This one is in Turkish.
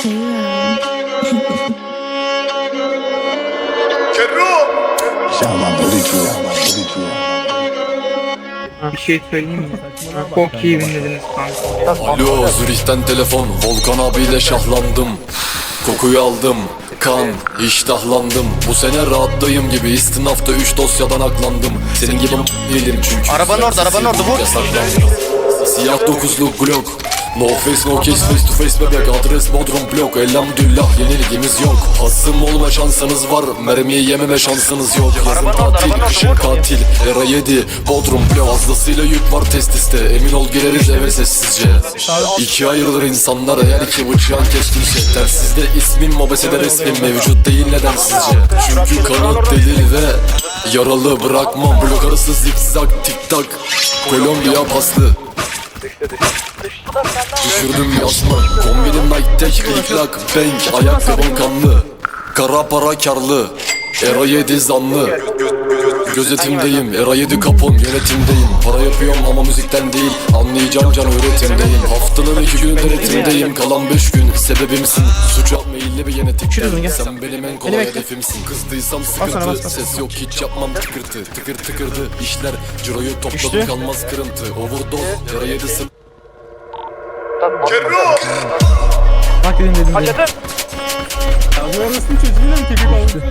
Bir şey söyleyeyim mi? Çok iyi dinlediniz kanka. Alo Zürih'ten telefon. Volkan abiyle şahlandım. Kokuyu aldım. Kan iştahlandım. Bu sene rahattayım gibi istinafta 3 dosyadan aklandım. Senin gibi değilim çünkü. Arabanın orada, arabanın orada, vur. Siyah dokuzlu Glock No face no case face to face bebek Adres Bodrum blok Elhamdülillah yenilgimiz yok. Hasım olma şansınız var Mermiyi yememe şansınız yok. Yazın tatil kışın katil Era 7 Bodrum blok. Fazlasıyla yük var testiste Emin ol gireriz eve sessizce. İki ayrılır insanlar eğer iki bıçağın kestimse Tersizde ismin mobesede resmin mevcut değil neden sizce? Çünkü kanıt delil ve Yaralı bırakmam blok arası zikzak tik tak. Kolombiya paslı Düşürdüm yazma Kombinim Nike Click Lock Bank Ayakkabım kanlı. Kara para karlı Era 7 zanlı Gözetimdeyim Era 7 kapon yönetimdeyim. Para yapıyorum ama müzikten değil Anlayacağım can öğretimdeyim. Haftanın iki günü denetimdeyim Kalan beş gün sebebimsin. Suç yapma meyilli bir genetikte Sen benim en kolay hedefimsin. Kızdıysam sıkıntı. Ses yok hiç yapmam tıkırtı Tıkır tıkırdı. İşler Ciroyu topladım kalmaz kırıntı. Overdose Era 7 sın Bak dedim dedim. dedim. Bu arasını çocuğuyla mı tepki aldı?